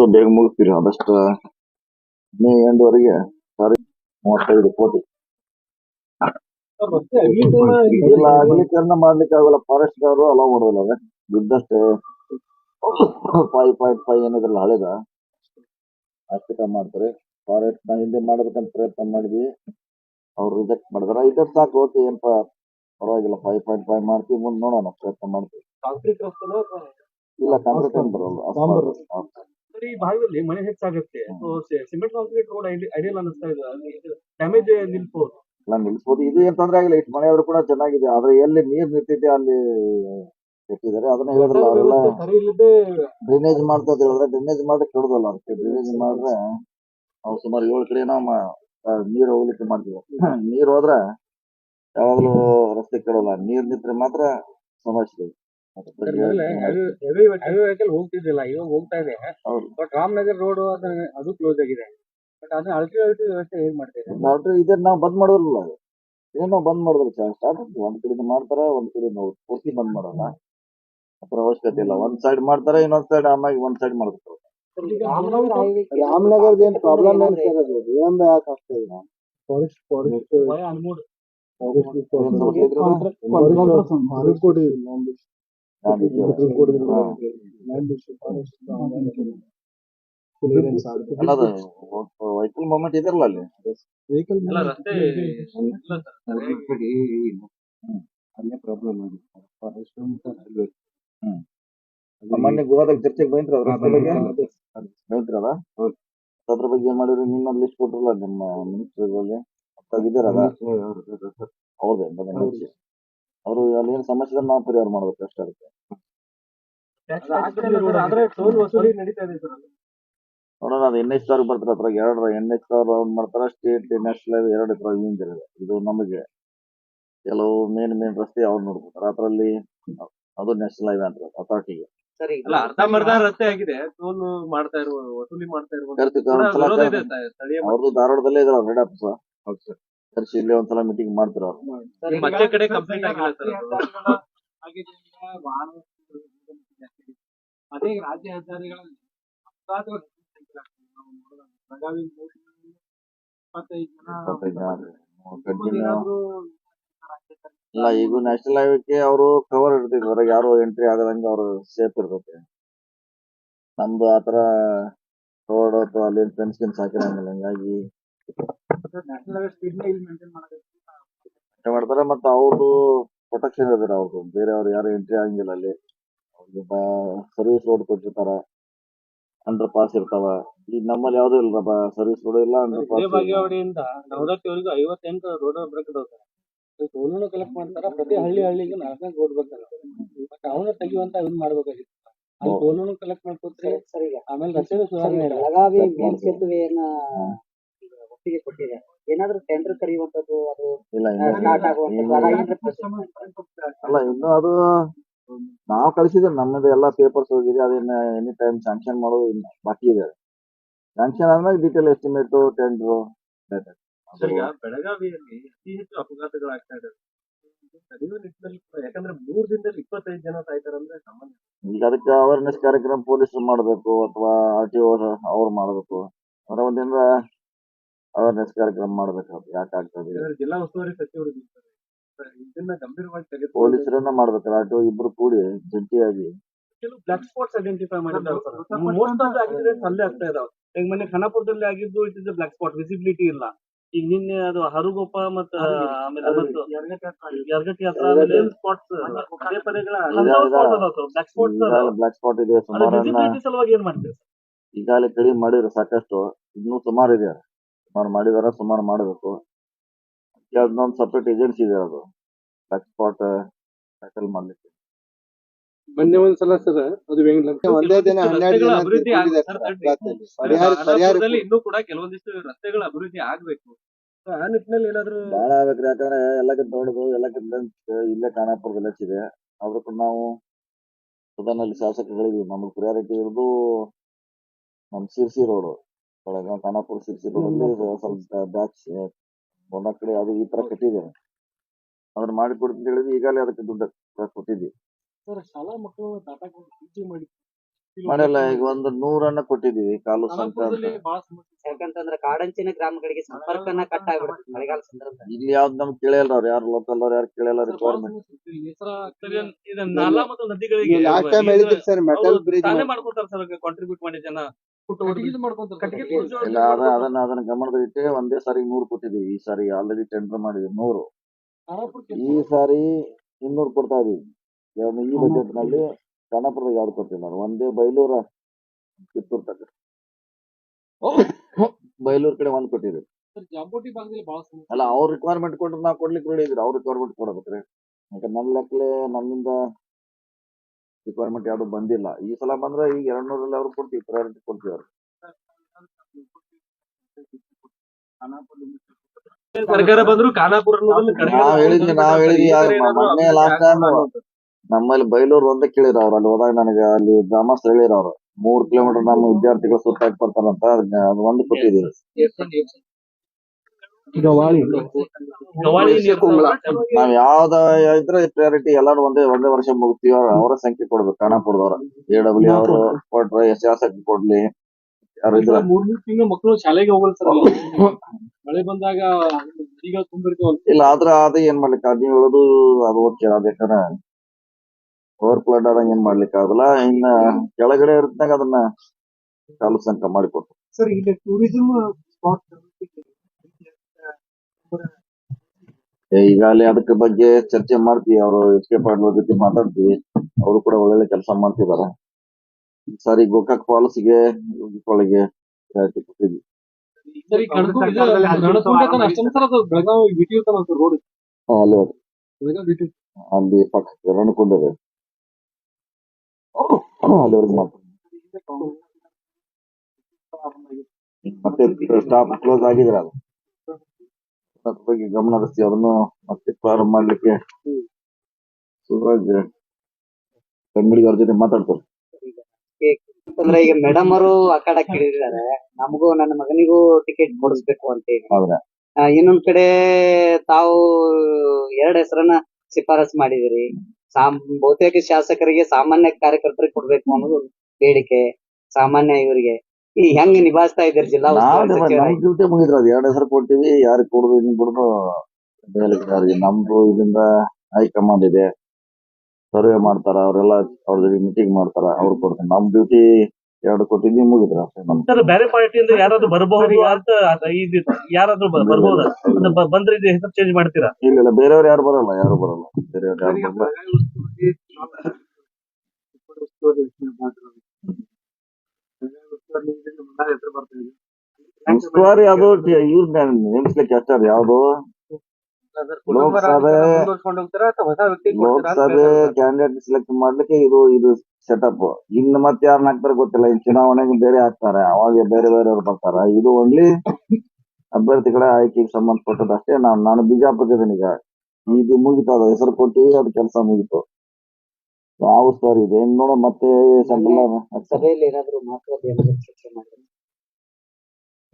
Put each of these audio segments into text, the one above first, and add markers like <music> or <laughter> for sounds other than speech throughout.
So ಬೇಗ ಮುಗಿಸ್ತೀರಿ ಆದಷ್ಟು ಮೇ ಎಂಡ್ವರೆಗೆ ಸಾರಿ ಮೂವತ್ತೈದು ಕೋಟಿ. ಇಲ್ಲ ಅಗಲೀಕರಣ ಮಾಡ್ಲಿಕ್ಕೆ ಆಗಲ್ಲ ಫಾರೆಸ್ಟ್ ಅವರು ಅಲೋ ಮಾಡೋದಿಲ್ಲ ಅದೇ. ದುಡ್ಡಷ್ಟು ಫೈವ್ ಪಾಯಿಂಟ್ ಫೈವ್ ಏನಿದ್ರಲ್ಲ ಹಳೆದ. ಅಷ್ಟು ಮಾಡ್ತಾರೆ. ಫಾರೆಸ್ಟ್ನ ಹಿಂದೆ ಮಾಡ್ಬೇಕಂತ ಪ್ರಯತ್ನ ಮಾಡಿದ್ವಿ. ಅವ್ರು ರಿಜೆಕ್ಟ್ ಮಾಡಿದಾರ. ಇದ್ರ ಸಾಕು ಓಕೆ ಏನಪ್ಪ ಪರವಾಗಿಲ್ಲ. ಫೈವ್ ಪಾಯಿಂಟ್ ಫೈವ್ ಮಾಡ್ತೀವಿ ಮುಂದೆ ನೋಡೋಣ ಪ್ರಯತ್ನ ಮಾಡ್ತೀವಿ. ಇಲ್ಲ ಕಾಂಕ್ರೀಟ್ ಏನ್ ಬರಲ್ಲ. ಸರ್ ಈ ಭಾಗದಲ್ಲಿ ಮಳೆ ಹೆಚ್ಚಾಗುತ್ತೆ. ಸಿಮೆಂಟ್ ಕಾಂಕ್ರೀಟ್ ರೋಡ್ ಐಡಿಯಲ್ ಅನ್ನಿಸ್ತಾ ಇದೆ. ಡ್ಯಾಮೇಜ್ ನಿಲ್ಬಹುದು ನಿಲ್ಸ್ಬೋದು. ಇದು ಏನ್ ತೊಂದ್ರೆ ಆಗಿಲ್ಲ. ಇಟ್ಟು ಮಳೆ ಆದ್ರೂ ಕೂಡ ಚೆನ್ನಾಗಿದೆ. ಆದ್ರೆ ಎಲ್ಲಿ ನೀರ್ ನಿಂತಿದೆ ಅಲ್ಲಿ ಕೆಟ್ಟಿದ್ದಾರೆ. ಅದನ್ನ ಹೇಳಿದ್ರಲ್ಲ ಡ್ರೈನೇಜ್ ಮಾಡ್ತಾ ಹೇಳಿದ್ರೆ ಡ್ರೈನೇಜ್ ಮಾಡಿ ಕೆಡದಲ್ಲ ಅದಕ್ಕೆ. ಡ್ರೈನೇಜ್ ಮಾಡಿದ್ರೆ ನಾವು ಸುಮಾರು ಏಳು ಕಡೆ ನಾವು ನೀರು ಹೋಗ್ಲಿಕ್ಕೆ ಮಾಡ್ತೀವಿ. ನೀರ್ ಹೋದ್ರೆ ಯಾವಾಗ್ಲೂ ರಸ್ತೆ ಕೆಡೋಲ್ಲ. ನೀರ್ ನಿಂತ್ರೆ ಮಾತ್ರ ಸಮಸ್ಯೆ. ಅದ್ರ ಹೆವಿ ವೆಹಿಕಲ್ ಹೋಗ್ತಿದ್ದಿಲ್ಲ ಇವಾಗ ಹೋಗ್ತಾ ಇದೆ. ಬಟ್ ರಾಮನಗರ್ ರೋಡ್ ಅದು ಕ್ಲೋಸ್ ಆಗಿದೆ. ಬಟ್ ಅದನ್ನ ಅಲ್ಟರ್ನೇಟಿವ್ ವ್ಯವಸ್ಥೆ ಹೇಗ್ ಮಾಡ್ತಿದ್ದಾರೆ ಡಾಕ್ಟರ್ ಇದೇ ನಾವು ಬಂದ್ ಮಾಡೋದಿಲ್ಲ. ಏನೋ ಬಂದ್ ಮಾಡಿದ್ರೆ ಸ್ಟಾರ್ಟ್ ಆಗ್ತದೆ ಒಂದ್ ಕಡೆ ಮಾಡ್ತಾರೆ ಒಂದ್ ಕಡೆ ನಾವು ಪೂರ್ತಿ ಬಂದ್ ಮಾಡಲ್ಲ. ಅದ್ರ ಅವಶ್ಯಕತೆ ಇಲ್ಲ. ಒಂದ್ ಸೈಡ್ ಮಾಡ್ತಾರೆ ಇನ್ನೊಂದ್ ಸೈಡ್ ಆಮೇಲೆ ಒಂದ್ ಸೈಡ್ ಮಾಡ್ಬೇಕು. ರಾಮನಗರದ ಏನ್ ಪ್ರಾಬ್ಲಮ್ ಏನ್ ಯಾಕೆ ಆಗ್ತಾ ಇದೆ forest forest forest forest forest forest Gandhi vehicle movement ಇದಿರಲ್ಲ ಅಲ್ಲಿ ವೆಹಿಕಲ್ ಅಲ್ಲೇ? ಪ್ರಾಬ್ಲಮ್ ಆಗಿದೆ. ಫಾರೆಸ್ಟ್ ಮೊನ್ನೆ ಗೋವಾದಾಗ ಚರ್ಚೆಗೆ ಬೈಂದ್ರ ಅದ್ರ ಬಗ್ಗೆ? ಬೈಂದ್ರಲ್ಲ ಹೌದು. ಅದ್ರ ಬಗ್ಗೆ ಏನ್ ಮಾಡಿದ್ರು? ನಿಮ್ಮ ಲಿಸ್ಟ್ ಕೊಟ್ರಲ್ಲ ನಿಮ್ಮ ಮಿನಿಸ್ಟರ್ ಅಲ್ಲಿ ಅದಾಗಿದ್ದಾರಲ್ಲ ಹೌದು ಅಲ್ಲಿ ಏನ್ ಸಮಸ್ಯೆ ಇದ್ರೆ ನಾವು ಪರಿಹಾರ ಮಾಡ್ಬೇಕು ಅಷ್ಟೇ ಅದಕ್ಕೆ. ಸರ್ ನೋಡೋಣ ಅದು ಎನ್ ಎಚ್ ಸಾವಿರ ಬರ್ತಾರೆ ಅದ್ರಾಗ ಎರಡರ ಎನ್ ಎಚ್ ಸಾವಿರ ರೌಂಡ್ ಮಾಡ್ತಾರೆ ಸ್ಟೇಟ್ ನ್ಯಾಷನಲ್ ಎರಡು ಇತರ ಯೂನಿಟ್ ಇದೆ ಇದು ನಮಗೆ ಕೆಲವು ಮೇನ್ ಮೇನ್ ರಸ್ತೆ ಅವ್ರು ನೋಡ್ಕೊತಾರೆ. ಅದ್ರಲ್ಲಿ ಅದು ನ್ಯಾಷನಲ್ ಹೈವೇ ಅಂತ ಅಥಾರಿಟಿಗೆ ಅಲ್ಲ ಅರ್ಧಂಬರ್ಧ ರಸ್ತೆ ಆಗಿದೆ. ಟೋಲ್ ಮಾಡ್ತಾ ಇರುವ ವಸೂಲಿ ಮಾಡ್ತಾ ಇರುವ ಅವ್ರದ್ದು ಧಾರವಾಡದಲ್ಲೇ ಇದಾರೆ ರೆಡ್ ಆಫೀಸ್ ಕರ್ಸಿ ಇಲ್ಲೇ ಒಂದ್ಸಲ ಮೀಟಿಂಗ್ ಮಾಡ್ತಾರ ಅವ್ರು. ಮತ್ತೆ ಕಡೆ ಕಂಪ್ಲೇಂಟ್ ಆಗಿಲ್ಲ ಸರ್. ಅದು. ರಾಜ್ಯ ಹೆದ್ದಾರಿಗಳಲ್ಲಿ. ಬೆಳಗಾವಿ ಇಲ್ಲ ಈಗ ನ್ಯಾಷನಲ್ ಹೈವೇಕ್ಕೆ ಅವರು ಕವರ್ ಇರ್ತಿದ್ರು ಹೊರಗೆ ಯಾರು ಎಂಟ್ರಿ ಆಗದಂಗೆ ಅವ್ರು ಸೇಫ್ ಇರ್ತೈತಿ. ನಮ್ದು ಆತರ ರೋಡ್ ಅಥವಾ ಅಲ್ಲಿ ಫೆನ್ಸ್ ಗಿನ್ಸ್ ಹಾಕಿರಂಗಿಲ್ಲ. ಹಿಂಗಾಗಿ ನ್ಯಾಷನಲ್ ಹೈವೇ ಸ್ಪೀಡ್ನ ಇಲ್ಲಿ ಮೇಂಟೈನ್ ಮಾಡಬೇಕು ಅಷ್ಟೇ ಮಾಡ್ತಾರೆ ಮತ್ತೆ ಅವ್ರದ್ದು ಪ್ರೊಟೆಕ್ಷನ್ ಇರ್ತಾರೆ ಅವ್ರದ್ದು ಬೇರೆಯವ್ರು ಯಾರು ಎಂಟ್ರಿ ಆಗಂಗಿಲ್ಲ ಅಲ್ಲಿ. ಅವ್ರಿಗೆ ಸರ್ವಿಸ್ ರೋಡ್ ಕೊಟ್ಟಿರ್ತಾರ. ಅಂಡರ್ ಪಾಸ್ ಇರ್ತಾವ. ಈಗ ನಮ್ಮಲ್ಲಿ ಯಾವ್ದು ಇಲ್ಲ ಸರ್ವಿಸ್ ರೋಡ್ ಇಲ್ಲ ಅಂಡರ್ ಪಾಸ್ ಬಾಗೇವಾಡಿಯಿಂದ ನವದತ್ತಿವರೆಗೂ ಐವತ್ತೆಂಟು ರೋಡ್ ಬ್ರೇಕ್ ಹೋಗ್ತಾರೆ ಕಲೆಕ್ಟ್ ಮಾಡ್ತಾರ ಪ್ರತಿ ಹಳ್ಳಿ ಹಳ್ಳಿಗೆ ನಾಲ್ಕನೇ ನಾಲ್ಕು ರೋಡ್ ಬೇಕಲ್ಲ ಬಟ್ ಅವನ್ನ ತೆಗಿಯುವಂತ ಇದನ್ನ ಮಾಡ್ಬೇಕಾಗಿತ್ತು. ಅಲ್ಲಿ ಕಲೆಕ್ಟ್ ಮಾಡ್ಕೊತ್ರಿ ಆಮೇಲೆ ರಸ್ತೆ ಸುಧಾರಣೆ ಬೆಳಗಾವಿ ಮೇನ್ ಸೇತುವೆಯನ್ನ ಒಪ್ಪಿಗೆ ಕೊಟ್ಟಿದೆ. ಏನಾದ್ರೂ ಟೆಂಡರ್ ಕರೆಯುವಂತದ್ದು ಅದು ಇಲ್ಲ ಇನ್ನು ಸ್ಟಾರ್ಟ್ ಆಗುವಂತದ್ದು ಅಲ್ಲ ಇನ್ನು ಅದು ನಾವು ಕಳಿಸಿದ್ರೆ ನಮ್ಮದು ಎಲ್ಲ ಪೇಪರ್ಸ್ ಹೋಗಿದೆ ಅದನ್ನ ಎನಿ ಟೈಮ್ ಸ್ಯಾಂಕ್ಷನ್ ಮಾಡೋದು ಇನ್ನು ಬಾಕಿ ಇದೆ ಸ್ಯಾಂಕ್ಷನ್ ಆದ್ಮೇಲೆ ಡೀಟೇಲ್ ಎಸ್ಟಿಮೇಟ್ ಟೆಂಡರ್ ಸರ್, ಈಗ ಬೆಳಗಾವಿಯಲ್ಲಿ ಅತಿ ಹೆಚ್ಚು ಅಪಘಾತಗಳಾಗ್ತಾ ಇದಾವೆ ತಡೆಯುವ ನಿಟ್ಟಿನಲ್ಲಿ ಕೂಡ ಯಾಕಂದ್ರೆ ಮೂರ್ ದಿನದಲ್ಲಿ ಇಪ್ಪತ್ತೈದು ಜನ ಸಾಯ್ತಾರಂದ್ರೆ ಸಾಮಾನ್ಯ. ಈಗ ಅದಕ್ಕೆ ಅವೇರ್ನೆಸ್ ಕಾರ್ಯಕ್ರಮ ಪೊಲೀಸರು ಮಾಡಬೇಕು ಅಥವಾ ಆರ್ ಟಿ ಅವ್ರು ಮಾಡಬೇಕು. ಅವರ ಒಂದಿನ ಅವೇರ್ನೆಸ್ ಕಾರ್ಯಕ್ರಮ ಮಾಡ್ಬೇಕಾಗುತ್ತೆ. ಯಾಕೆ ಆಗ್ತದೆ? ಜಿಲ್ಲಾ ಉಸ್ತುವಾರಿ ಸಚಿವರು ಇದನ್ನ ಗಂಭೀರವಾಗಿ ತೆಗೆದು ಪೊಲೀಸರನ್ನ ಮಾಡ್ಬೇಕಲ್ಲ ಆಟೋ ಟಿ ಇಬ್ರು ಕೂಡಿ ಜಂಟಿಯಾಗಿ. ಕೆಲವು ಬ್ಲಾಕ್ ಸ್ಪಾಟ್ಸ್ ಐಡೆಂಟಿಫೈ ಮಾಡಿದ್ದಾರೆ ಸರ್. ಮೋಸ್ಟ್ ಆಫ್ ಆಕ್ಸಿಡೆಂಟ್ಸ್ ಅಲ್ಲೇ ಆಗ್ತಾ ಇದಾವೆ. ಈಗ ಮೊನ್ನೆ ಖಾನಾಪುರದಲ್ಲಿ ಆಗಿದ್ದು it is black spot visibility ಇಲ್ಲ. ಈಗ ನಿನ್ನೆ ಅದು ಹರುಗೊಪ್ಪ ಮತ್ತ ಆಮೇಲೆ ಮತ್ತು ಯರ್ಗಟ್ಟಿ ಹತ್ರ ಆಮೇಲೆ ಸ್ಪಾಟ್ಸ್ ಪದೇ ಪದೇಗಳ ಬ್ಲಾಕ್ ಸ್ಪಾಟ್ಸ್ ಬ್ಲಾಕ್ ಸ್ಪಾಟ್ ಇದೆ ವಿಸಿಬಿಲಿಟಿ ಸಲುವಾಗಿ ಏನ್ ಮಾಡ್ತೀವಿ ಸರ್? ಈಗಾಗಲೇ ಕಡಿಮೆ ಮಾಡಿದ್ರು ಸಾಕಷ್ಟು ಇನ್ನೂ ಸುಮಾರು ಇದೆ ಸುಮಾರು ಮಾಡಿದಾರ ಸುಮಾರು ಮಾಡಬೇಕು. ಅದನ್ನೊಂದು ಸಪ್ರೇಟ್ ಏಜೆನ್ಸಿ ಇದೆ ಅದು. ಟಚ್ ಸ್ಪಾಟ್ ಟ್ಯಾಕಲ್ ಮಾಡ್ಲಿಕ್ಕೆ. ಮೊನ್ನೆ ಒಂದ್ಸಲ ಸರ್ ಅದು ಒಂದೇ ದಿನ ಹನ್ನೆರಡು ಜನ ಅಭಿವೃದ್ಧಿ ಸರ್. ಪರಿಹಾರ ಪರಿಹಾರ ಇನ್ನೂ ಕೂಡ ಕೆಲವೊಂದಿಷ್ಟು ರಸ್ತೆಗಳ ಅಭಿವೃದ್ಧಿ ಆಗ್ಬೇಕು. ಆ ನಿಟ್ಟಿನಲ್ಲಿ ಏನಾದ್ರು ಬಹಳ ಆಗ್ಬೇಕ್ರಿ ಯಾಕಂದ್ರೆ ಎಲ್ಲಕ್ಕಿಂತ ದೊಡ್ಡದು ಎಲ್ಲಕ್ಕಿಂತ ಇಲ್ಲೇ ಖಾನಾಪುರದಲ್ಲಿ ಇದೆ. ಅದಕ್ಕೂ ನಾವು ಸದನಲ್ಲಿ ಶಾಸಕರು ಹೇಳಿದ್ವಿ ನಮಗೆ ಪ್ರಿಯಾರಿಟಿ ಇರೋದು ನಮ್ ಸಿರ್ಸಿ ರೋಡ್. ಬೆಳಗಾವ್ ಖಾನಾಪುರ ಅಲ್ಲಿ ಸ್ವಲ್ಪ ಬ್ಯಾಚ್ ಒಂದ ಕಡೆ ಅದು ಈ ತರ ಕಟ್ಟಿದ್ದೇನೆ ಅದನ್ನ ಮಾಡಿ ಕೊಡ್ತೀನಿ ಹೇಳಿದ್ರೆ ಈಗಾಗಲೇ ಅದಕ್ಕೆ ದುಡ್ಡು ಕೊಟ್ಟಿದ್ವಿ ಸರ್ ಶಾಲಾ ಮಕ್ಕಳು ಟಾಟಾ ಪಿ ಜಿ ಮಾಡಿ. ಮಾಡಲ್ಲ ಈಗ ಒಂದು ನೂರನ್ನ ಕೊಟ್ಟಿದೀವಿ ಕಾಲು ಯಾಕಂತಂದ್ರೆ ಕಾಡಂಚಿನ ಗ್ರಾಮಗಳಿಗೆ ಸಂಪರ್ಕನ ಕಟ್ ಆಗ್ಬಿಡುತ್ತೆ ಮಳೆಗಾಲ ಸಂದರ್ಭ ಇಲ್ಲಿ ಯಾವ್ದು ನಮ್ಗೆ ಕೇಳಿಲ್ಲ ಅವ್ರು ಯಾರು ಲೋಕಲ್ ಅವ್ರು ಯಾರು ಕೇಳಲ್ಲ ರಿಕ್ವೈರ್ಮೆಂಟ್ ಮೆಟಲ್ ಬ್ರಿಡ್ಜ್ ತಾನೇ ಮಾಡ್ಕೊತಾರ ಸರ್ ಕಾಂಟ್ರಿಬ್ಯೂಟ್ ಮಾಡಿ ಜನ ಇಲ್ಲ ಅದ ಅದನ್ನ ಅದನ್ನ ಗಮನದಲ್ಲಿಟ್ಟೆ ಒಂದೇ ಸಾರಿ ನೂರು ಕೊಟ್ಟಿದೀವಿ ಈ ಸಾರಿ ಆಲ್ರೆಡಿ ಟೆಂಡರ್ ಮಾಡಿದ್ವಿ ನೂರು. ಈ ಸಾರಿ ಇನ್ನೂರು ಕೊಡ್ತಾ ಇದೀವಿ ಈ ಬಜೆಟ್ನಲ್ಲಿ ಖಾನಾಪುರದಾಗ ಯಾವ್ದು ಕೊಟ್ಟಿಲ್ಲ ಒಂದೇ ಬೈಲೂರ ಕಿತ್ತೂರ್ ತಕ್ಕ. ಬೈಲೂರ್ ಕಡೆ ಒಂದ್ ಕೊಟ್ಟಿದ್ರು ಅಲ್ಲ ಅವ್ರ ರಿಕ್ವೈರ್ಮೆಂಟ್ ಕೊಟ್ರೆ ನಾ ಕೊಡ್ಲಿಕ್ಕೆ ರೆಡಿ ಇದ್ರಿ ಅವ್ರ ರಿಕ್ವೈರ್ಮೆಂಟ್ ಕೊಡಬೇಕ್ರಿ. ಯಾಕಂದ್ರೆ ನನ್ನ ಲೆಕ್ಕಲೆ ನನ್ನಿಂದ ರಿಕ್ವೈರ್ಮೆಂಟ್ ಯಾವ್ದು ಬಂದಿಲ್ಲ. ಈ ಸಲ ಬಂದ್ರೆ ಈಗ ಎರಡ್ ನೂರಲ್ಲಿ ಅವ್ರು ಕೊಡ್ತೀವಿ ಪ್ರಯಾರಿಟಿ ಕೊಡ್ತೀವಿ ಅವ್ರು. ಸರ್ಕಾರ ಬಂದ್ರು ಖಾನಾಪುರ ಅನ್ನೋದನ್ನ ಕಡೆಗೆ ನಾವ್ ಹೇಳಿದ್ವಿ ನಾವ್ ಹೇಳಿದ್ವಿ ಯಾರು ಏನಾದ್ರು ಮೊನ್ನೆ ಲಾಸ್ಟ್ ಟೈಮ್. ಮಾಡೋದು? ನಮ್ಮಲ್ಲಿ ಬೈಲೂರ್ ಒಂದೇ ಕೇಳಿರ ಅವ್ರು ಅಲ್ಲಿ ಹೋದಾಗ ನನಗೆ ಅಲ್ಲಿ ಗ್ರಾಮಸ್ಥರು ಹೇಳಿರ ಅವ್ರು. ಮೂರ್ ಕಿಲೋಮೀಟರ್ ನಮ್ಮ ವಿದ್ಯಾರ್ಥಿಗಳು ಸುತ್ತಾಕ್ ಬರ್ತಾರಂತ ಅದು ಒಂದು ಕೊಟ್ಟಿದೀವಿ ಗವಾಳಿ ನಾವ್ ಯಾವ್ದ ಇದ್ರೆ ಪ್ರಯಾರಿಟಿ ಎಲ್ಲಾರು ಒಂದೇ ಒಂದೇ ವರ್ಷ ಮುಗಿಸ್ತೀವಿ ಅವರ ಸಂಖ್ಯೆ ಕೊಡ್ಬೇಕು ಖಾನಾಪುರದವ್ರ. ಎ ಡಬ್ಲ್ಯೂ ಅವರು ಕೊಟ್ರೆ ಎಸ್ ಶಾಸಕ ಕೊಡ್ಲಿ. ಯಾರು ಇದ್ರ ಮೂರ್ಮೂರ್ ತಿಂಗಳು ಮಕ್ಕಳು ಶಾಲೆಗೆ ಹೋಗಲ್ ಸರ್. <laughs> ಮಳೆ ಬಂದಾಗ ಈಗ ತುಂಬಿರ್ತಾವಲ್ಲ. ಇಲ್ಲ ಆದ್ರ ಅದ ಏನ್ ಮಾಡ್ಲಿಕ್ಕೆ ಅದ್ ನೀವು ಹೇಳುದು ಅದು ಓಕೆ ಅದೇಕಾರ ಓವರ್ ಫ್ಲಡ್ ಆದಂಗ ಏನ್ ಮಾಡ್ಲಿಕ್ಕೆ ಆಗಲ್ಲ ಇನ್ನ ಕೆಳಗಡೆ ಇರತ್ನಾಗ ಅದನ್ನ ಕಾಲು ಸಂಕ ಮಾಡಿಕೊಟ್ಟು ಸರ್ ಈಗ ಟೂರಿಸಂ ಸ್ಪಾಟ್ ಈಗ ಅಲ್ಲಿ ಅದಕ್ಕೆ ಬಗ್ಗೆ ಚರ್ಚೆ ಮಾಡ್ತೀವಿ. ಅವರು ಎಚ್ ಕೆ ಪಾಟೀಲ್ ಜೊತೆ ಮಾತಾಡ್ತೀವಿ. ಅವರು ಕೂಡ ಒಳ್ಳೊಳ್ಳೆ ಕೆಲಸ ಮಾಡ್ತಿದ್ದಾರೆ. ಈ ಸಾರಿ ಗೋಕಾಕ್ ಫಾಲ್ಸ್ಗೆ ಗೆ priority ಕೊಟ್ಟಿದ್ವಿ. ಅಲ್ಲಿ ಪಕ್ಕ ರಣಕೊಂಡಿದೆ ಅಲ್ಲಿವರೆಗೆ ಮತ್ತೆ ಸ್ಟಾಪ್ ಕ್ಲೋಸ್ ಆಗಿದ್ರೆ ಅದ್ರ ಬಗ್ಗೆ ಗಮನ ಹರಿಸಿ ಅದನ್ನು ಮತ್ತೆ ಪ್ರಾರಂಭ ಮಾಡ್ಲಿಕ್ಕೆ ಸುರಾಜ್ ಜೊತೆ ಮಾತಾಡ್ತಾರೆ. ಅಂದ್ರೆ ಈಗ ಮೇಡಮ್ ಅವರು ಆ ಕಡೆ ಕೇಳಿದ್ದಾರೆ. ನಮಗೂ ನನ್ನ ಮಗನಿಗೂ ಟಿಕೆಟ್ ಕೊಡಿಸ್ಬೇಕು ಅಂತ ಹೇಳಿ. ಇನ್ನೊಂದ್ ಕಡೆ ತಾವು ಎರಡ್ ಹೆಸರನ್ನ ಶಿಫಾರಸ್ ಮಾಡಿದಿರಿ ಸಾಮ್ ಬಹುತೇಕ ಶಾಸಕರಿಗೆ ಸಾಮಾನ್ಯ ಕಾರ್ಯಕರ್ತರಿಗೆ ಕೊಡ್ಬೇಕು ಅನ್ನೋದು ಬೇಡಿಕೆ ಸಾಮಾನ್ಯ ಇವರಿಗೆ. ಈ ಹೆಂಗ್ ನಿಭಾಯಿಸ್ತಾ ಇದ್ದೀರಿ ಜಿಲ್ಲಾ ಉಸ್ತುವಾರಿ ನಮ್? ಡ್ಯೂಟಿ ಮುಗಿದ್ರ. ಅದು ಎರಡ್ ಹೆಸರು ಕೊಟ್ಟಿವಿ ಯಾರಿಗೆ ಕೊಡುದು ಹಿಂಗ್ ಕೊಡುದು ಯಾರಿಗೆ ನಮ್ದು ಇದರಿಂದ ಹೈಕಮಾಂಡ್ ಇದೆ. ಸರ್ವೆ ಮಾಡ್ತಾರ. ಅವರೆಲ್ಲ ಅವ್ರ ಜೊತೆ ಮೀಟಿಂಗ್ ಮಾಡ್ತಾರ. ಅವ್ರು ಕೊಡ್ತಾರೆ. ನಮ್ ಡ್ಯೂಟಿ ಎರಡು ಕೊಟ್ಟಿದ್ವಿ ಮುಗಿದ್ರ ಅಷ್ಟೇ ನಮ್ದು. ಸರ್ ಬೇರೆ ಪಾರ್ಟಿಯಿಂದ ಯಾರಾದ್ರೂ ಬರಬಹುದು ಅಂತ ಅದ- ಇದಿತ್ತು ಯಾರಾದ್ರೂ ಬ- ಬಂದ್ರೆ ಇದು ಹೆಸರು ಚೇಂಜ್ ಮಾಡ್ತೀರಾ? ಇಲ್ಲ ಇಲ್ಲ. ಬೇರೆಯವ್ರು ಯಾರು ಬರಲ್ಲ. ಯಾರು ಬರಲ್ಲ. ಬೇರೆಯವ್ರು ಯಾರು ಬರಲ್ಲ ಉಸ್ತುವಾರಿ ಅದು ಇವ್ರ ನೇಮಿಸ್ಲಿಕ್ಕೆ ಅಷ್ಟಾರ ಯಾವ್ದು? ಲೋಕಸಭೆ ಲೋಕಸಭೆ ಕ್ಯಾಂಡಿಡೇಟ್ ಸೆಲೆಕ್ಟ್ ಮಾಡ್ಲಿಕ್ಕೆ ಇದು ಇದು ಸೆಟಪ್ ಇನ್ನು ಮತ್ತೆ ಯಾರನ್ನ ಹಾಕ್ತಾರೆ ಗೊತ್ತಿಲ್ಲ. ಇನ್ ಚುನಾವಣೆಗೆ ಬೇರೆ ಹಾಕ್ತಾರೆ. ಅವಾಗ ಬೇರೆ ಬೇರೆ ಅವ್ರು ಬರ್ತಾರ. ಇದು ಓನ್ಲಿ ಅಭ್ಯರ್ಥಿಗಳ ಆಯ್ಕೆಗೆ ಸಂಬಂಧಪಟ್ಟದ್ದು ಅಷ್ಟೇ ನಾನು ನಾನು ಇದೀನಿ ಈಗ. ಇದು ಮುಗಿತು. ಅದು ಹೆಸರು ಕೊಟ್ಟಿ ಅದು ಕೆಲಸ ಮುಗಿತು. ಯಾವ ಸ್ಟೋರಿ ಇದೆ? ಏನ್ ನೋಡ ಮತ್ತೆ ಸೆಂಟ್ರಲ್ ಸಭೆಯಲ್ಲಿ ಏನಾದ್ರು ಮಹತ್ವದ ಏನಾದ್ರು ಚರ್ಚೆ ಮಾಡಿದ್ರೆ?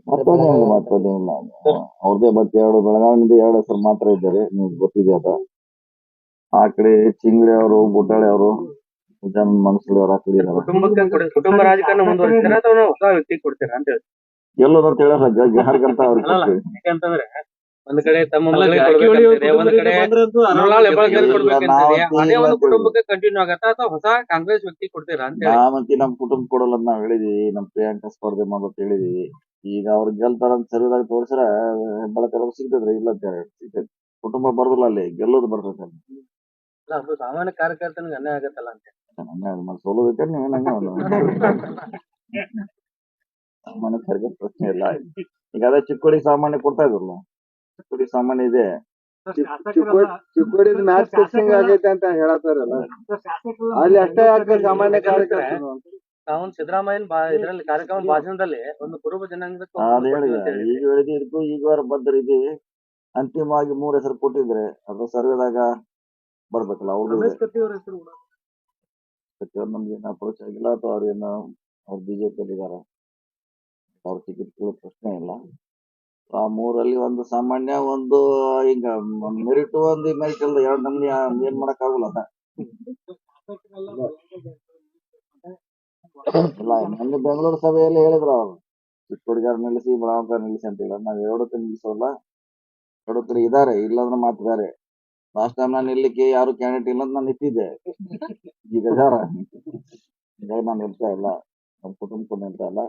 ಮತ್ತೊಂದೇನಿಲ್ಲ ಮತ್ತೊಂದೇನಿಲ್ಲ ಅವ್ರದೇ ಮತ್ತೆ ಎರಡು ಬೆಳಗಾವಿನಿಂದ ಎರಡು ಹೆಸರು ಮಾತ್ರ ಇದ್ದಾರೆ ನಿಮ್ಗೆ ಗೊತ್ತಿದೆ ಅದ. ಆ ಕಡೆ ಚಿಂಗ್ಳಿ ಅವರು ಗುಡ್ಡಾಳೆ ಅವರು ಜನ ಮನಸ್ಸಲ್ಲಿ ಅವ್ರು ಆ ಕಡೆ ಇದಾರೆ. ಕುಟುಂಬಕ್ಕೆ ಕುಟುಂಬ ರಾಜಕಾರಣ ಮುಂದುವರಿಸ್ತೀರಾ ಅಥವಾ ಹೊಸ ವ್ಯಕ್ತಿ ಕೊಡ್ತೀರಾ ಅಂತ ಹೇಳಿ? ಎಲ್ಲೋದಂತ ಹೇಳಲ್ಲ ಯಾರಿಗಂತ ಅವ್ರಿಗೆ. ಯಾಕಂತಂದ್ರೆ ಒಂದ್ ಕಡೆ ತಮ್ಮ ಅವ್ರ ಒಂದ್ ಕಡೆ ಹೆಬ್ಬಾಳ್ಕರ್ ಅದೇ ಒಂದು ಕುಟುಂಬಕ್ಕೆ ಕಂಟಿನ್ಯೂ ಆಗತ್ತಾ? ಅಥವಾ ಹೊಸ ಕಾಂಗ್ರೆಸ್ ವ್ಯಕ್ತಿ ಕೊಡ್ತೀರಾ ಅಂತ ಹೇಳಿ. ನಾವಂತಿ ನಮ್ ಕುಟುಂಬ ಕೊಡಲ್ಲ ಅಂತ ನಾವ್ ಹೇಳಿದೀವಿ. ನಮ್ ಪ್ರಿಯಾಂಕಾ ಸ್ಪರ್ಧೆ ಮಾಡೋತ್ ಹೇಳಿದೀವಿ. ಈಗ ಅವ್ರ ಗೆಲ್ತಾರ ಅಂತ ಸರಿದಾಗ ತೋರಿಸ್ರ ಹೆಬ್ಬಳಕರ್ ಸಿಗ್ತದ್ರಿ ಇಲ್ಲ ಅಂತ ಹೇಳಿ. ಸಿಗ್ತೈತಿ ಕುಟುಂಬ ಬರೋದಿಲ್ಲ ಅಲ್ಲಿ ಗೆಲ್ಲೋದು ಬರ್ತೈತೆ ಅಲ್ಲಿ. ಸಾಮಾನ್ಯ ಕಾರ್ಯಕರ್ತನಿಗೆ ಅನ್ಯಾಯ ಆಗತ್ತಲ್ಲ ಅಂತ ಹಂಗೆ ಸೋಲೋದೈತೆ ನೀವು ಹಂಗೆ ಸಾಮಾನ್ಯ ಖರ್ಗೆ ಪ್ರಶ್ನೆ ಇಲ್ಲ. ಈಗ ಅದೇ ಚಿಕ್ಕೋಡಿ ಸಾಮಾನ್ಯ ಕೊಡ್ತಾ ಇದ್ರಲ್ಲ. ಚಿಕ್ಕೋಡಿ ಸಾಮಾನ್ಯ ಇದೆ. ಚಿಕ್ಕೋಡಿದ ಮ್ಯಾಚ್ ಫಿಕ್ಸಿಂಗ್ ಆಗೈತೆ ಅಂತ ಹೇಳತ್ತಾರಲ್ಲ. ಅಲ್ಲಿ ಅಷ್ಟೇ ಯಾಕೆ ಸಾಮಾನ್ಯ ಕಾರ್ಯಕ್ರಮ ಅವನ್ ಸಿದ್ದರಾಮಯ್ಯ ಇದ್ರಲ್ಲಿ ಕಾರ್ಯಕ್ರಮ ಭಾಷಣದಲ್ಲಿ ಒಂದು ಕುರುಬ ಜನಾಂಗದ ಈಗ ಹೇಳಿದ್ವಿ ಇದಕ್ಕೂ ಈಗ ಬದ್ಧರ ಇದೀವಿ. ಅಂತಿಮವಾಗಿ ಮೂರ್ ಹೆಸರು ಕೊಟ್ಟಿದ್ರೆ ಅದು ಸರ್ವೆದಾಗ ಬರ್ಬೇಕಲ್ಲ ಅವ್ರದ್ದು ಅವ್ರ ಸಚಿವರು ನಮ್ಗೆ ಅಪ್ರೋಚ್ ಆಗಿಲ್ಲ ಅಥವಾ ಅವ್ರೇನು ಅವ್ರು ಬಿಜೆಪಿ ಇದಾರೆ ಅವ್ರ ಟಿಕೆಟ್ ಕೇಳೋ ಪ್ರಶ್ನೆ ಇಲ್ಲ. ಆ ಮೂರಲ್ಲಿ ಒಂದು ಸಾಮಾನ್ಯ ಒಂದು ಈಗ ಮೆರಿಟ್ ಒಂದು ಮೆರಿಟ್ ಅಲ್ಲ ಎರಡು ನಮ್ಗೆ ಏನ್ ಮಾಡಕ್ ಆಗಲ್ಲ ಅದ. ಇಲ್ಲ ಬೆಂಗಳೂರು ಸಭೆಯಲ್ಲಿ ಹೇಳಿದ್ರು ಅವ್ರು. ಚಿಕ್ಕಹುಡುಗರ್ ನಿಲ್ಲಿಸಿ ಬೆಳಗಾವಿ ನಿಲ್ಲಿಸಿ ಅಂತ ಹೇಳಿ ನಾವ್ ಎರಡು ಕಡೆ ನಿಲ್ಲಿಸೋಲ್ಲ. ಎರಡು ಕಡೆ ಇದಾರೆ, ಇಲ್ಲಂದ್ರೆ ಮಾತು ಬೇರೆ. ಲಾಸ್ಟ್ ಟೈಮ್ ನಾನು ನಿಲ್ಲಿಕ್ಕೆ ಯಾರು ಕ್ಯಾಂಡಿಡೇಟ್ ಇಲ್ಲ ಅಂತ ನಾನು ನಿಂತಿದ್ದೆ. ಈಗ ಇದಾರ. ನಾನು ನಿಲ್ತಾ ಇಲ್ಲ. ನಮ್ಮ ಕುಟುಂಬ ನಿಲ್ತಾ ಇಲ್ಲ.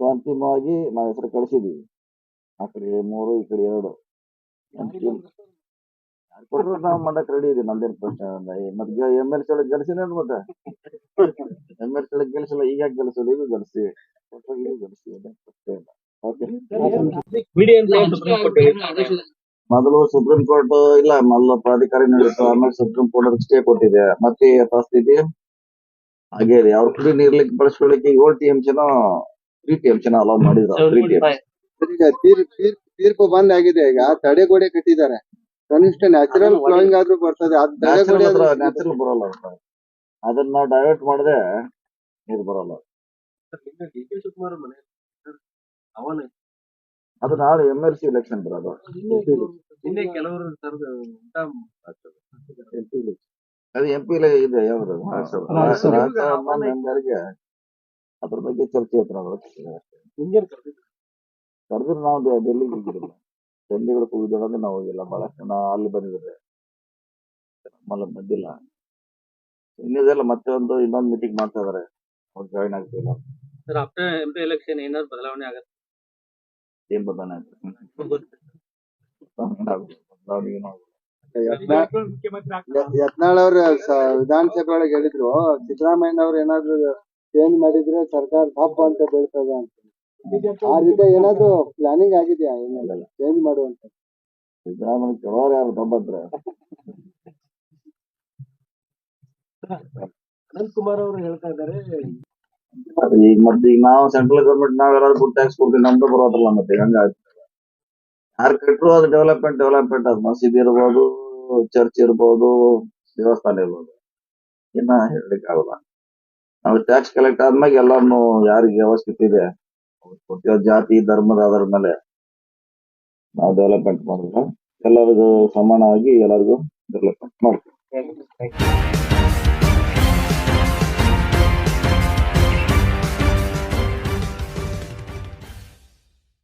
ಸೊ ಅಂತಿಮವಾಗಿ ನಾವು ಹೆಸರು ಕಳಿಸಿದೀವಿ. ಆ ಕಡೆ ಮೂರು ಈ ಕಡೆ ಎರಡು. ನಾವು ಮಾಡಕ್ ರೆಡಿ ಇದೆ ನಂದೇನ್ ಪ್ರಶ್ನೆ ಮತ್ ಮತ್ತೆ ಎಂ ಎಲ್ ಸಿ ಒಳಗೆ ಗೆಲ್ಸಿನ ಮತ್ತೆ ಎಂ ಎಲ್ ಸಿ ಒಳಗೆ ಗೆಲ್ಸಿಲ್ಲ ಈಗ ಗೆಲ್ಸಲ್ಲ ಈಗ ಗೆಲ್ಸಿ ಈಗ ಪ್ರಶ್ನೆ ಇಲ್ಲ. ಮೊದಲು ಸುಪ್ರೀಂ ಕೋರ್ಟ್ ಇಲ್ಲ ಮೊದಲು ಪ್ರಾಧಿಕಾರ ನಡೀತು ಆಮೇಲೆ ಸುಪ್ರೀಂ ಕೋರ್ಟ್ ಸ್ಟೇ ಕೊಟ್ಟಿದೆ. ಮತ್ತೆ ಪರಿಸ್ಥಿತಿ ಹಾಗೆ ಇದೆ. ಅವ್ರ ಕುಡಿ ನೀರ್ಲಿಕ್ಕೆ ಬಳಸ್ಕೊಳ್ಳಿಕ್ಕೆ ಏಳು ಟಿ ಎಂ ಸಿನ ತ್ರೀ ಟಿ ಎಂ ಸಿನ ಅಲೌ ಮಾಡಿದ್ರು ತ್ರೀ ಟಿ ಎಂ ಈಗ ತೀರ್ ತೀರ್ ತೀರ್ಪು ಬಂದ್ ಆಗಿದೆ ಈಗ ತಡೆಗೋಡೆ ಕಟ್ಟಿದ್ದಾರೆ ಕನಿಷ್ಠ ನ್ಯಾಚುರಲ್ ಫ್ಲೋಯಿಂಗ್ ಆದ್ರೂ ಬರ್ತದೆ ಅದ್ ತಡೆಗೋಡೆ ನ್ಯಾಚುರಲ್ ಆದ್ರೂ- ನ್ಯಾಚುರಲ್ ಬರೋಲ್ಲ ಅದು. ಅದನ್ನ ನಾವು ಡೈವರ್ಟ್ ಮಾಡದೆ ನೀರು ಬರಲ್ಲ ನಿನ್ನೆ ಡಿ ಕೆ ಶಿವಕುಮಾರ್ ಮನೆ ಅವನ ಅದು ನಾಳೆ ಎಂ ಎಲ್ ಸಿ ಎಲೆಕ್ಷನ್ ಬರೋದು ನಿನ್ನೆ ಕೆಲವರು ತರದ ಊಟ ಅದು ಎಂ ಪಿ ಇದೆ ಯಾವ್ದು ಬಗ್ಗೆ ಚರ್ಚೆ ಹತ್ರ ನಿಮ್ಗೆ ಕರ್ದಿದ್ರು ಕರೆದ್ರೆ ನಾವು ಡೆಲ್ಲಿಗೆ ಡೆಲ್ಲಿಗೆ ಡೆಲ್ಲಿಗಳು ಚಂಡೀಗಢ ಅಂದ್ರೆ ನಾವು ಹೋಗಿಲ್ಲ ಬಹಳಷ್ಟು ಅಲ್ಲಿ ಬಂದಿದ್ರೆ ನಮ್ಮಲ್ಲಿ ಬಂದಿಲ್ಲ. ಇನ್ನಿದೆಲ್ಲ ಮತ್ತೆ ಒಂದು ಇನ್ನೊಂದು ಮೀಟಿಂಗ್ ಮಾಡ್ತಾ ಇದಾರೆ. ಅವ್ರು ಜಾಯಿನ್ ಆಗ್ತಿಲ್ಲ sir after M P election ಏನಾದ್ರು ಬದಲಾವಣೆ ಆಗತ್ತೆ? ಏನ್ ಬದಲಾವಣೆ ಆಯ್ತು? ಬದಲಾವಣೆ ಏನೂ ಆಗಿಲ್ಲ. ಯತ್ನಾಳ್ ಅವ್ರ ವಿಧಾನಸಭೆ ಒಳಗೆ ಹೇಳಿದ್ರು ಸಿದ್ದರಾಮಯ್ಯ ಅವ್ರು ಏನಾದ್ರು ಚೇಂಜ್ ಮಾಡಿದ್ರೆ ಸರ್ಕಾರ ತಪ್ಪು ಅಂತ ಬೀಳ್ತದೆ ಅಂತ. ಆ ರೀತಿ ಏನಾದ್ರು ಪ್ಲಾನಿಂಗ್ ಆಗಿದೆಯಾ ಏನಿಲ್ಲ ಚೇಂಜ್ ಮಾಡುವಂತ. ಸಿದ್ದರಾಮಯ್ಯ ಕೆಲವರು ಯಾರು ತಬ್ಬಂದ್ರೆ ಅನಂತ್ ಕುಮಾರ್ ಅವರು ಹೇಳ್ತಾ ಇದ್ದಾರೆ ಈಗ ಮತ್ತೆ ಈಗ ನಾವು ಸೆಂಟ್ರಲ್ ಗೌರ್ಮೆಂಟ್ ಯಾರಾದ್ರೂ ಫುಡ್ ಟ್ಯಾಕ್ಸ್ ಕೊಡ್ತೀವಿ ನಮ್ದು ಬರೋದಿಲ್ಲ ಮತ್ತೆ ಹಂಗಾಗಿ ಯಾರು ಕಟ್ಟರು ಅದು ಡೆವಲಪ್ಮೆಂಟ್ ಡೆವಲಪ್ಮೆಂಟ್ ಅದು. ಮಸೀದಿ ಇರ್ಬೋದು ಚರ್ಚ್ ಇರ್ಬೋದು ದೇವಸ್ಥಾನ ಇರ್ಬೋದು. ಇನ್ನ ಹೇಳಲಿಕ್ಕೆ ಆಗಲ್ಲ ನಾವು ಟ್ಯಾಕ್ಸ್ ಕಲೆಕ್ಟ್ ಆದ್ಮೇಲೆ ಎಲ್ಲಾನು ಯಾರಿಗೆ ಅವಶ್ಯಕತೆ ಇದೆ ಕೊಟ್ಟಿರೋ ಜಾತಿ ಧರ್ಮದ ಆಧಾರದ ಮೇಲೆ ನಾವು ಡೆವಲಪ್ಮೆಂಟ್ ಮಾಡಿದ್ರೆ ಎಲ್ಲರಿಗೂ ಸಮಾನವಾಗಿ ಎಲ್ಲರಿಗೂ ಡೆವಲಪ್ಮೆಂಟ್ ಮಾಡ್ತೀವಿ.